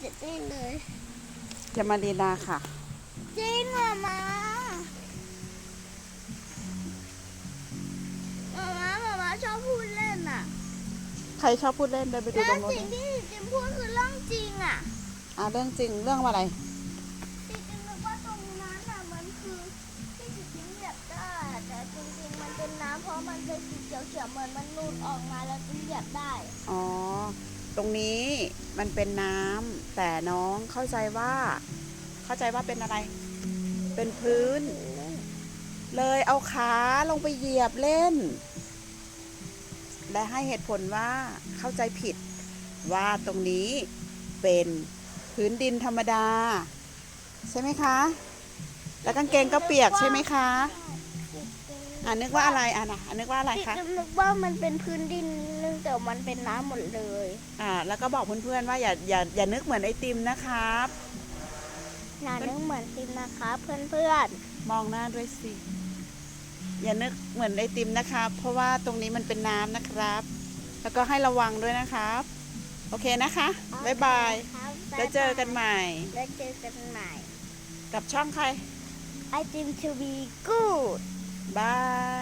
เจ็ดได้เลยจะมารีนาค่ะ จริงเหรอมามามามามาชอบพูดเล่นอะใครชอบพูดเล่นเดินไปดูแล้ตรวงนู้นสิ่งดิที่จิมพูดคือเรื่องจริงอะอ่าเรื่องจริงเรื่องอะไรที่จิมนึกว่าตรงนั้นอะมันคือที่จิมเหยียบได้อะแต่จริงๆมันเป็นน้ำเพราะมันเป็นสีเขียวๆเหมือนมันนูนออกมาแล้วจิมเหยียบได้ อ๋อ ตรงนี้มันเป็นน้ำแต่น้องเข้าใจว่า เข้าใจว่าเป็นอะไร เป็นพื้น เลยเอาขาลงไปเหยียบเล่น และให้เหตุผลว่าเข้าใจผิดว่าตรงนี้เป็นพื้นดินธรรมดา ใช่ไหมคะ แล้วกางเกงก็เปียกใช่ไหมคะ อ่านึกว่าอะไรอะนะอะนึกว่าอะไรที่คะจิมนึกว่ามันเป็นพื้นดินนึงแต่มันเป็นน้ำหมดเลย อ่า แล้วก็บอกเพื่อนๆว่าอย่าอย่าอย่านึกเหมือนไอติมนะครับ อย่านึกเหมือนติมนะคะเพื่อนมองหน้าด้วยสิ อย่านึกเหมือนไอติมนะครับ เพราะว่าตรงนี้มันเป็นน้ำนะครับ แล้วก็ให้ระวังด้วยนะครับ โอเคนะคะ ๆบ๊ายบาย ครับแล้วเจอกันใหม่ แล้วเจอกันใหม่ กับช่องใคร ไอติม to be good บาย บาย